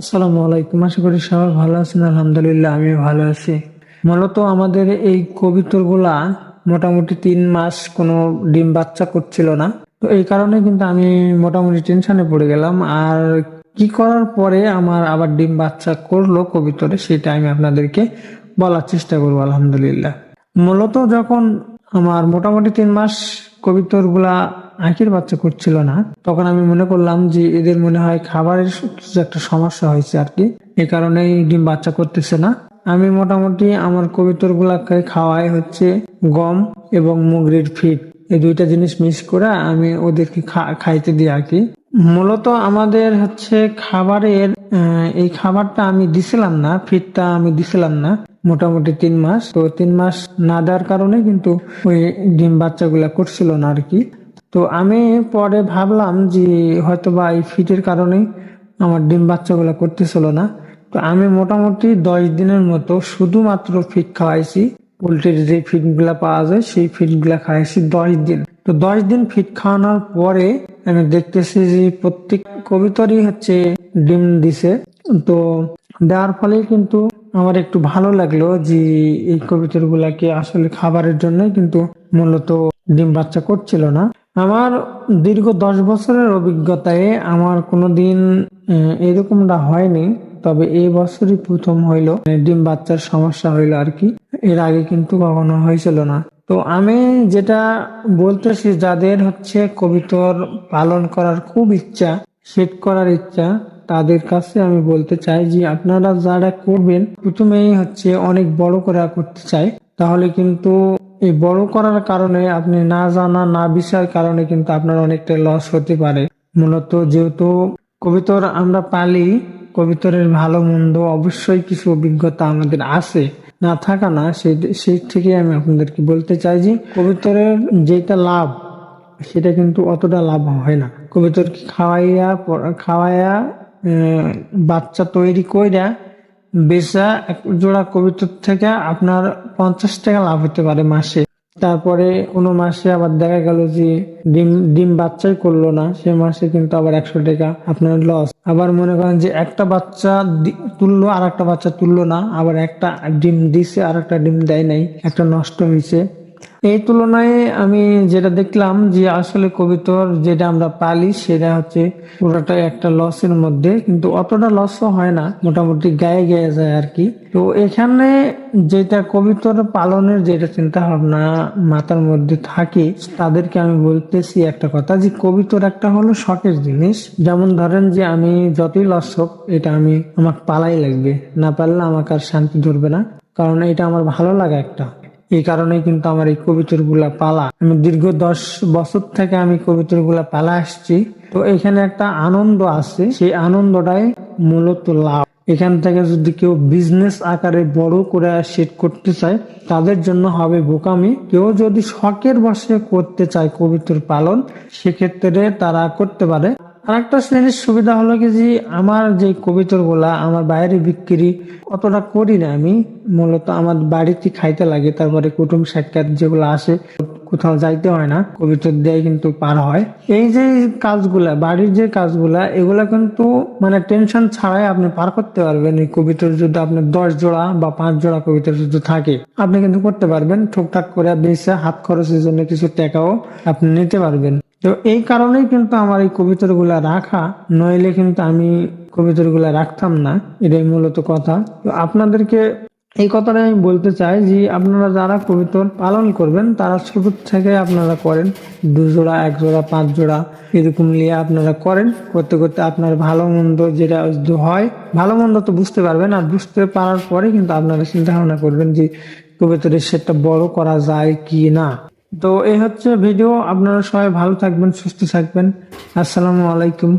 আসসালামু আলাইকুম। আশা করি সবাই ভালো আছেন, আলহামদুলিল্লাহ আমি ভালো আছি। মূলত আমাদের এই কবিতরগুলা মোটামুটি তিন মাস কোনো ডিম বাচ্চা করছিল না। তো এই কারণে কিন্তু আমি মোটামুটি টেনশনে পড়ে গেলাম। আর কি করার পরে আমার আবার ডিম বাচ্চা করল কবিতরে সেটা আমি আপনাদেরকে বলার চেষ্টা করব, আলহামদুলিল্লাহ। মূলত যখন আমার মোটামুটি তিন মাস কবিতরগুলা আঁকির বাচ্চা করছিল না। তখন আমি মনে করলাম যে এদের মনে হয় খাবারের কিছু একটা সমস্যা হয়েছে আর কি। এই কারণেই ডিম বাচ্চা করতেছে না। আমি মোটামুটি আমার কবিতর গুলাকে খাওয়াই হচ্ছে গম এবং মুগরির ফিট। এই দুইটা জিনিস মিক্স করে আমি ওদেরকে খাইতে দিই আর কি। মূলত আমাদের হচ্ছে খাবারের এই খাবারটা আমি দিছিলাম না, ফিটটা আমি দিছিলাম না মোটামুটি তিন মাস। তো তিন মাস না দেওয়ার কারণে কিন্তু ওই ডিম বাচ্চাগুলা করছিল না আর কি। তো আমি পরে ভাবলাম যে হয়তো বা এই ফিটের কারণেই আমার ডিম বাচ্চাগুলা করতেছিল না। তো আমি মোটামুটি দশ দিনের মতো শুধুমাত্র ফিট খাওয়াইছি। পোলট্রির যে ফিডগুলা পাওয়া যায়, সেই ফিডগুলা খাওয়াইছি দশ দিন। তো দশ দিন ফিট খাওয়ানোর পরে আমি দেখতেছি যে প্রত্যেক কবিতরই হচ্ছে ডিম দিছে। তো দেওয়ার ফলে কিন্তু আমার একটু ভালো লাগল যে এই কবিতর গুলাকে আসলে খাবারের জন্য কিন্তু মূলত ডিম বাচ্চা করছিল না। আমার দীর্ঘ দশ বছরের অভিজ্ঞতায় আমার কোনো দিন এরকমটা হয়নি, তবে এই বছরই প্রথম হইল ডিম বাচ্চার সমস্যা হইল আর কি। এর আগে কিন্তু কখনো হয়েছিল না। তো আমি যেটা বলতেছি, যাদের হচ্ছে কবিতর পালন করার খুব ইচ্ছা, সেট করার ইচ্ছা, তাদের কাছে আমি বলতে চাই যে আপনারা যারা করবেন, প্রথমেই হচ্ছে অনেক বড় করে করতে চাই। তাহলে কিন্তু এই বড় করার কারণে আপনি না জানা, না বিচার কারণে কিন্তু আপনার অনেকটা লস হতে পারে। মূলত যেহেতু কবিতর আমরা পালি, কবিতরের ভালো মন্দ অবশ্যই কিছু অভিজ্ঞতা আমাদের আছে। না থাকা না সেই সেই থেকে আমি আপনাদেরকে বলতে চাই যে কবিতরের যেটা লাভ, সেটা কিন্তু অতটা লাভ হয় না। কবিতর খাওয়াইয়া খাওয়াইয়া বাচ্চা তৈরি কইরা বেচা এক জোড়া কবিতর থেকে আপনার পঞ্চাশ টাকা লাভ হতে পারে মাসে। তারপরে কোনো মাসে আবার দেখা গেল যে ডিম ডিম বাচ্চাই করল না, সে মাসে কিন্তু আবার একশো টাকা আপনার লস আবার মনে করেন যে একটা বাচ্চা তুললো আর একটা বাচ্চা তুললো না, আবার একটা ডিম দিছে আর একটা ডিম দেয় নাই, একটা নষ্ট হয়েছে। এই তুলনায় আমি যেটা দেখলাম যে আসলে কবিতর যেটা আমরা পালি, সেটা হচ্ছে পুরোটাই একটা লসের মধ্যে, কিন্তু অতটা লসও হয় না, মোটামুটি গায়ে গায়ে যায় আর কি তো এখানে যেটা কবিতর পালনের যেটা চিন্তা ভাবনা মাথার মধ্যে থাকে, তাদেরকে আমি বলতেছি একটা কথা যে কবিতর একটা হলো শখের জিনিস। যেমন ধরেন যে আমি যতই লস হোক, এটা আমি, আমাকে পালাই লাগবে। না পারলে আমাকে আর শান্তি ধরবে না, কারণ এটা আমার ভালো লাগা একটা। এই কারণে কিন্তু আমার এই কবিতরগুলা পালা। আমি দীর্ঘ দশ বছর থেকে আমি কবিতরগুলা পালা আসছি। তো এখানে একটা আনন্দ আছে। সেই আনন্দটাই মূলত লাভ। এখান থেকে যদি কেউ বিজনেস আকারে বড় করে সেট করতে চায়, তাদের জন্য হবে বোকামি। কেউ যদি শখের বসে করতে চায় কবিতর পালন, সেক্ষেত্রে তারা করতে পারে। আরেকটা শ্রেণির সুবিধা হলো কি যে আমার যে কবিতরগুলা আমার বাইরে বিক্রি অতটা করি না আমি। মূলত আমার বাড়িতে খাইতে লাগে, তারপরে কুটুম সাক্ষাৎ যেগুলো আসে, কোথাও যাইতে হয় না কবিতর দিয়ে কিন্তু পার হয়। এই যে কাজগুলা, বাড়ির যে কাজগুলা, এগুলা কিন্তু মানে টেনশন ছাড়াই আপনি পার করতে পারবেন। এই কবিতর যদি আপনার দশ জোড়া বা পাঁচ জোড়া কবিতর যদি থাকে, আপনি কিন্তু করতে পারবেন। ঠুকঠাক করে বেচে হাত খরচের জন্য কিছু টাকাও আপনি নিতে পারবেন। তো এই কারণেই কিন্তু আমার এই কবিতরগুলা রাখা, নইলে কিন্তু আমি কবিতরগুলা রাখতাম না। এটাই মূলত কথা। তো আপনাদেরকে এই কথাটা আমি বলতে চাই যে, আপনারা যারা কবিতর পালন করবেন, তারা ছোট থেকে আপনারা করেন। দু জোড়া এক জোড়া পাঁচ জোড়া এরকম নিয়ে আপনারা করেন। করতে করতে আপনার ভালো মন্দ যেটা হয়, ভালো মন্দ তো বুঝতে পারবেন। আর বুঝতে পারার পরে কিন্তু আপনারা চিন্তা ভাবনা করবেন যে কবিতরের সেটটা বড় করা যায় কি না। তো এই হচ্ছে ভিডিও। আপনারা সবাই ভালো থাকবেন সুস্থ থাকবেন। আসসালামু আলাইকুম।